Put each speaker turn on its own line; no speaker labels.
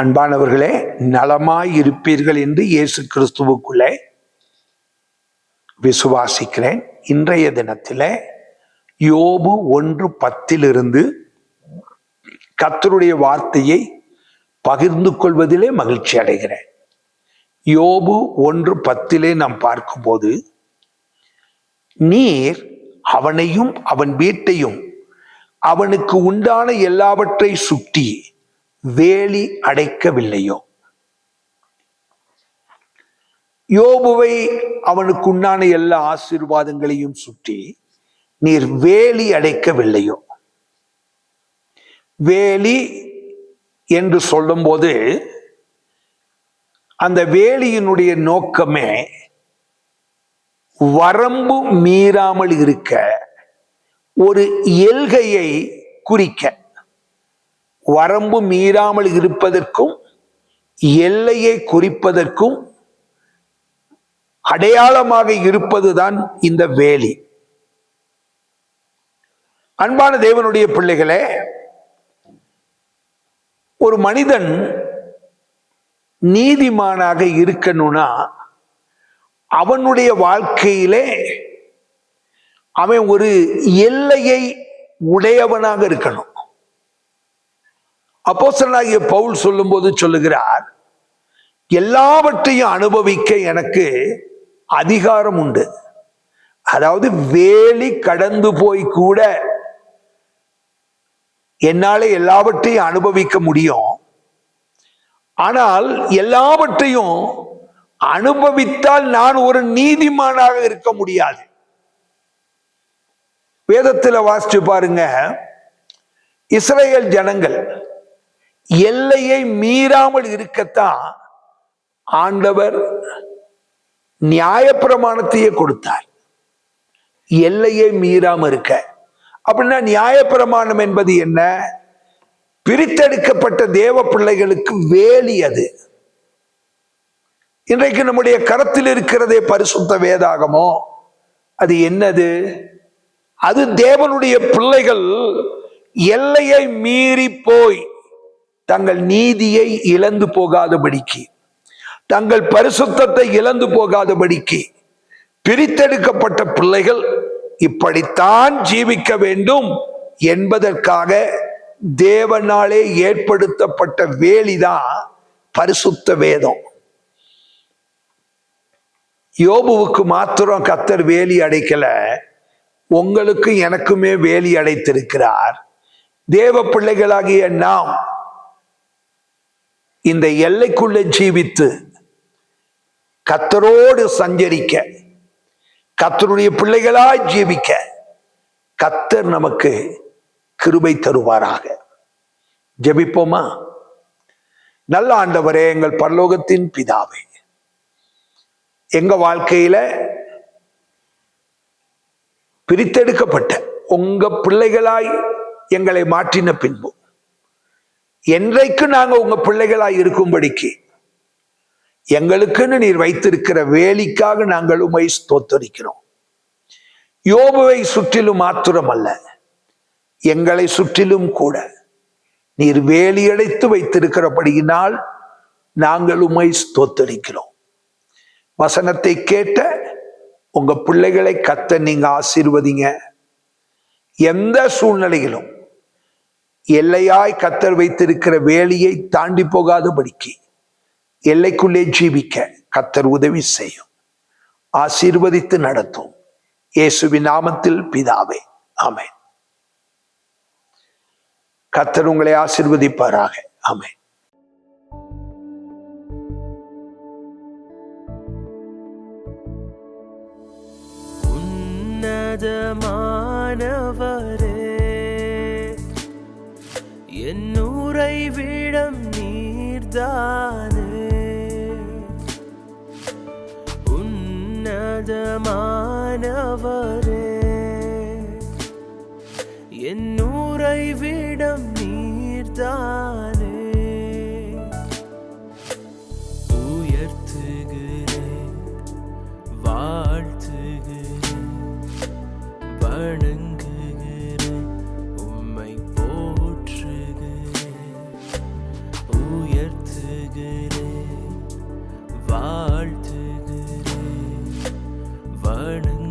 அன்பானவர்களே நலமாய் இருப்பீர்கள் என்று இயேசு கிறிஸ்துவுக்குள்ளே விசுவாசிக்கிறேன். இன்றைய தினத்திலே யோபு ஒன்று பத்திலிருந்து கத்தருடைய வார்த்தையை பகிர்ந்து கொள்வதிலே மகிழ்ச்சி அடைகிறேன். யோபு ஒன்று பத்திலே நாம் பார்க்கும்போது நீர் அவனையும் அவன் வீட்டையும் அவனுக்கு உண்டான எல்லாவற்றை சுற்றி வேலி அடைக்கவில்லையோ? யோபுவை அவனுக்கு உண்டான எல்லா ஆசீர்வாதங்களையும் சுற்றி நீர் வேலி அடைக்கவில்லையோ? வேலி என்று சொல்லும்போது அந்த வேலியினுடைய நோக்கமே வரம்பு மீறாமல் இருக்க ஒரு எல்கையை குறிக்க. வரம்பு மீறாமல் இருப்பதற்கும் எல்லையை குறிப்பதற்கும் அடையாளமாக இருப்பதுதான் இந்த வேலி. அன்பான தேவனுடைய பிள்ளைகளே ஒரு மனிதன் நீதிமானாக இருக்கணும்னா அவனுடைய வாழ்க்கையிலே அவன் ஒரு எல்லையை உடையவனாக இருக்கணும். அப்போசனாகிய பவுல் சொல்லும்போது சொல்லுகிறார் எல்லாவற்றையும் அனுபவிக்க எனக்கு அதிகாரம் உண்டு. அதாவது வேலி கடந்து போய் கூட என்னால எல்லாவற்றையும் அனுபவிக்க முடியும். ஆனால் எல்லாவற்றையும் அனுபவித்தால் நான் ஒரு நீதிமானாக இருக்க முடியாது. வேதத்தில் வாசிச்சு பாருங்க இஸ்ரேல் ஜனங்கள் எல்லையை மீறாமல் இருக்கத்தான் ஆண்டவர் நியாயப்பிரமாணத்தையே கொடுத்தார். எல்லையை மீறாம இருக்க. அப்படின்னா நியாயப்பிரமாணம் என்பது என்ன? பிரித்தெடுக்கப்பட்ட தேவ பிள்ளைகளுக்கு வேலி அது. இன்றைக்கு நம்முடைய கரத்தில் இருக்கிறதே பரிசுத்த வேதாகமோ அது என்னது? அது தேவனுடைய பிள்ளைகள் எல்லையை மீறி போய் தங்கள் நீதியை இழந்து போகாதபடிக்கு தங்கள் பரிசுத்தத்தை இழந்து போகாதபடிக்கு பிரித்தெடுக்கப்பட்ட பிள்ளைகள் இப்படித்தான் ஜீவிக்க வேண்டும் என்பதற்காக தேவனாலே ஏற்படுத்தப்பட்ட வேலிதான் பரிசுத்த வேதம். யோபுவுக்கு மாத்திரம் கத்தர் வேலி அடைக்கல உங்களுக்கு எனக்குமே வேலி அடைத்திருக்கிறார். தேவ பிள்ளைகளாகிய நாம் இந்த எல்லைக்குள்ளே ஜீவித்து கத்தரோடு சஞ்சரிக்க கத்தருடைய பிள்ளைகளாய் ஜீவிக்க கத்தர் நமக்கு கிருபை தருவாராக. ஜபிப்போமா? நல்ல ஆண்டவரே எங்கள் பரலோகத்தின் பிதாவே எங்க வாழ்க்கையில பிரித்தெடுக்கப்பட்ட உங்க பிள்ளைகளாய் எங்களை மாற்றின பின்பு என்றைக்கு நாங்க உங்க பிள்ளைகளாய் இருக்கும்படிக்கு? எங்களுக்குன்னு நீர் வைத்திருக்கிற வேலிக்காக நாங்கள் உமை ஸ்தோத்தரிக்கிறோம். யோபுவை சுற்றிலும் மாத்திரம் அல்ல எங்களை சுற்றிலும் கூட நீர் வேலியடைத்து வைத்திருக்கிறபடியினால் நாங்கள் உமை ஸ்தோத்தரிக்கிறோம். வசனத்தை கேட்ட உங்க பிள்ளைகளை கத்த நீங்க ஆசீர்வதிங்க. எந்த சூழ்நிலையிலும் எல்லையாய் கத்தர் வைத்திருக்கிற வேலியை தாண்டி போகாதபடிக்கு எல்லைக்குள்ளே ஜீவிக்க கத்தர் உதவி செய்யும். ஆசீர்வதித்து நடத்தும். இயேசுவின் நாமத்தில் பிதாவே ஆமென். கத்தர் உங்களை ஆசீர்வதிப்பாராக ஆமென்.
உன்னதமானவரே என்னூரை விடம் நீர்தானே? உன்னதமானவரே. என்னுரை வாழுங்க